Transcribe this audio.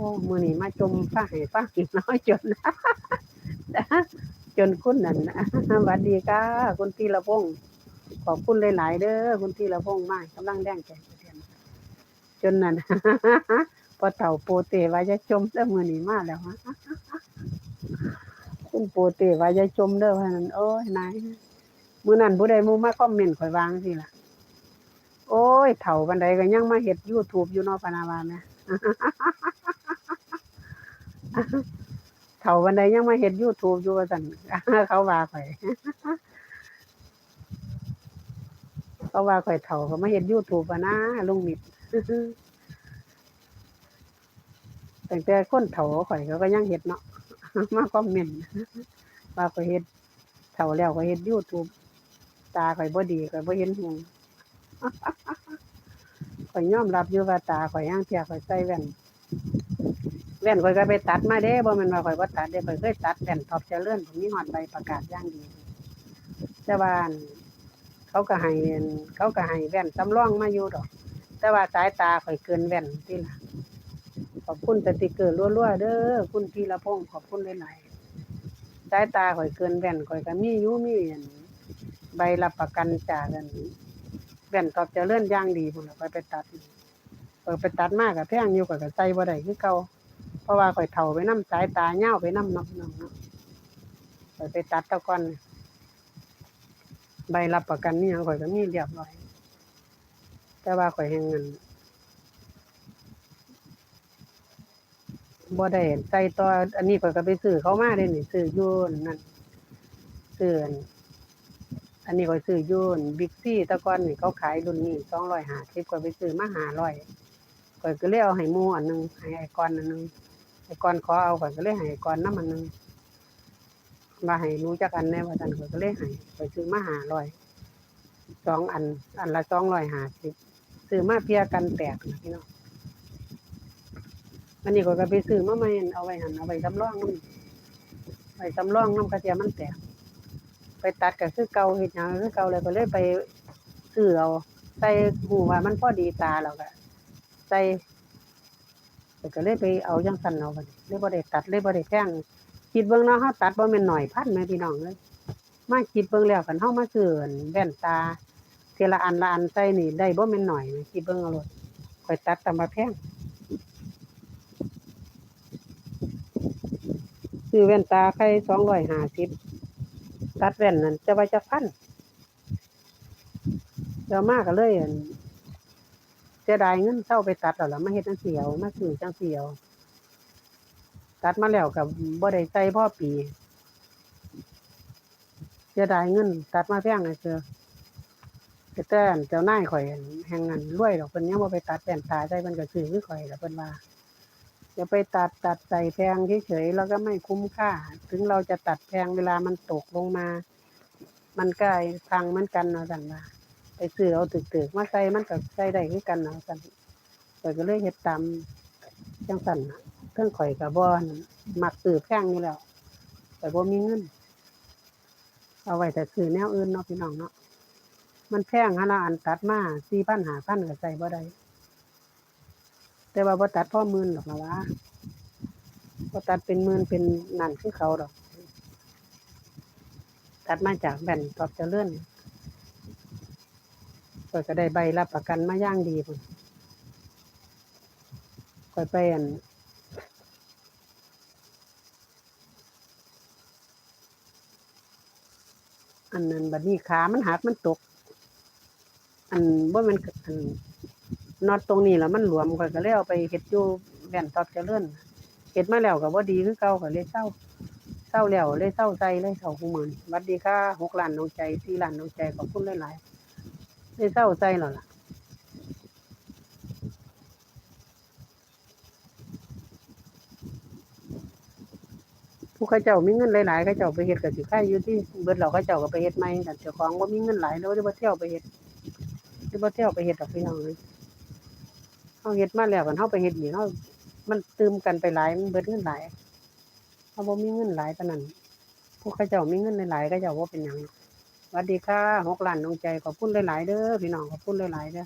อ้มือนี้มาจมฟ้าให้ฟ้ากินน้อยจนจนคุณนั่นนะสวัสดีค่ะคุณธีรพงขอบคุณหลายๆเด้อคุณธีรพงมากกำลังแดงใจเดือนจนนั่นพอเต่าโปเตว่าจะจมเด้อมือนี้มาแล้วฮะคุณโปเตว่าจะจมเด้อว่านั้นโอ้ยนายมือนั้นผู้ใดมูมาคอมเมนต์ข่อยวางสิล่ะโอ้ยเถ่าบันไดก็ยังมาเฮ็ด YouTube อยู่นาะปานาวาแม่ เถาบันไดยังมาเฮ็ด YouTube อยู่ว่าซั่นเขาว่าข่อยเขาว่าข่อยเถ่าก็มาเฮ็ด YouTube อะนะลุงมิดแตั้งแต่คนเถ่าข่อยเขาก็ยังเฮ็ดเนาะมาคอมเมนต์ว่าข่อยเฮ็ดเถ่าแล้วข่อยเฮ็ด YouTube ตาข่อยบ่ดีข่อยบ่เห็นหงข่อยยอมรับอยู่ว่าตาข่อยย่างเทียข่อยใส่แว่น แว่นข่อยก็ไปตัดมาเด้บ่แม่นว่าข่อยบ่ตัดเด้ข่อยเคยตัดแว่นท็อปเจริญผมมีฮอดใบประกาศอย่างดีแต่ว่าอันเขาก็ให้อันเขาก็ให้แว่นสำรองมาอยู่ดอก แต่ว่าสายตาข่อยเกินแว่นติล่ะขอบคุณสติกเกอร์รัวๆเด้อคุณพีรพงศ์ขอบคุณหลายๆสายตาข่อยเกินแว่นข่อยก็มีอยู่มีอั่นใบรับประกันจากอันแว่นตอบเจริญอย่างดีพุ่นล่ะไปไปตัดเออไปตัดมากกับแพงอยู่กว่าก็ใส่บ่ได้คือเก่า ราะว่าข่อยเฒ่าไปน้ำสายตาเหย้าไปนำเนาะพี่น้องเนาะข่อยไปตัดตะกอนใบรับประกันนี่ยังข่อยก็มีเรียบร้อย แต่ว่าข่อยแฮงเงินบ่ได้ใส่ต่ออันนี้ข่อยก็ไปซื้อเขามาเด้นี่ซื้อยู่นั่นซื้ออันอันนี้ก็ซื้อยูนบิ๊กซี่ตะกอนนี่เขาขายรุ่นนี้สองร้อยห้าสิบก็ไปซื้อมาหาร้อยก็ก็เลยเอาให้มูอันหนึงให้ไอ้กอนอันหนึง ก่อนขอเอาก็ก็เลยให้ไอ้กอนน้ำอันหนึงมาให้หนูจักอันแน่ว่าซั่นข้อยก็เลยให้ไปซื้อมาหาร้อยสองอัน อันละสองร้อยหาสิบซื้อมาเพียกันแตกนะพี่น้องอันนี้ก็ก็ไปซื้อมาใหม่เอาไว้หันเอาไว้สำรองน้ำไว้สำรองน้ำกระเทียมมันแตก ไปตัดก็คือเก่าเฮ็ดหยังก็คือเก่าเลยก็เลยไปซื้อเอาใส่หูว่ามันพอดีตาแล้วก็ใส่ แต่ก็เลยไปเอาจังซั่นเอาบัดนี้เลยบ่ได้ตัดเลยบ่ได้แพงคิดเบิ่งเนาะเฮาตัดบ่แม่นหน่อยพันแม่พี่น้องเลยมาคิดเบิ่งแล้วคันเฮามาซื้อแว่นตาเทละอันละอันใส่นี่ได้บ่แม่นหน่อยนะคิดเบิ่งเอาโลดข่อยตัดตามมาแพงซื้อแว่นตาไข่250ตัดแว่นนั่นจะว่าจะพันเดี๋ยวมากก็เลยอัน สียดายเงินเศร้าไปตัดแล้วล่ะมาเฮ็ดจังซี่เอามาซื้อจังซี่เอาตัดมาแล้วก็บ่ได้ใส่พ่อปีเสียดายเงิน ตัดมาแพงเลยเจอแต่แต่อันเจ้านายข่อยแห่งนั้นรวยดอกเพิ่นยังบ่ไปตัดแว่นตาใส่เพิ่นก็ซื้อคือข่อยล่ะเพิ่นว่าอย่าไปตัดตัดใส่แพงเฉยๆแล้วก็ไม่คุ้มค่า ถึงเราจะตัดแพงเวลามันตกลงมา มันก็พังเหมือนกันเนาะสั่นว่า ไปซื้อเอาตึกๆมาใส่มันก็ใส่ได้คือกันเนาะสันข่อยก็เลยเฮ็ดตามจังสันน่ะเพิ่งข่อยก็บ่นั่นมักซื้อแพงอยู่แล้วแต่บ่มีเงิน เอาไว้แต่ซื้อแนวอื่นเนาะพี่น้องเนาะมันแพงหาละอันตัดมา4,000 5,000ก็ใส่บ่ได้แต่ว่าบ่ตัดพ่อมื่นหรอกนะว่าบ่ตัดเป็นมื่นเป็นนั่นคือเขาดอก ตัดมาจากแบนตอบจะเจริญ ข่อยก็ได้ใบรับประกันมาย่างดีพุ่นข่อยไปอันอันนั้นบัดนี้ขามันหักมันตก อันว่ามันอันน็อตตรงนี้แล้วมันหลวมข่อยก็เลยเอาไปเฮ็ดอยู่แบนตอบเจริญเฮ็ดมาแล้วก็บ่ดีคือเก่าก็เลยเศร้าเศร้าแล้วเลยเศร้าใจเลยเศร้าหูมือนวัสดีค่ะหกล้านน้องใจสี่ล้านน้องใจขอบคุณหลายๆ เลยเศร้าใจแล้วล่ะผู้ข้าเจ้ามีเงินหลายๆเขาเจ้าไปเฮ็ดก็สิค่ายอยู่ที่เบิดเราเขาเจ้าก็ไปเฮ็ดใหม่แต่เจ้าของบ่ามีเงินหลายแล้วจะบ่เที่ยวไปเฮ็ดจะบ่เที่ยวไปเฮ็ดดอกพี่น้องเลยเฮาเฮ็ดมาแล้วกันเฮาไปเฮ็ดอีกเฮามันตืมกันไปหลายมันเบิดเงินหลายเขาบ่มีเงินหลายปานนั้นพวกเขาเจ้ามีเงินหลายๆเขาเจ้าบ่าเป็นยังหรอก สวัสดีค่ะหกล้านดวงใจขอบคุณหลายๆเด้อพี่น้องขอบคุณหลายๆเด้อ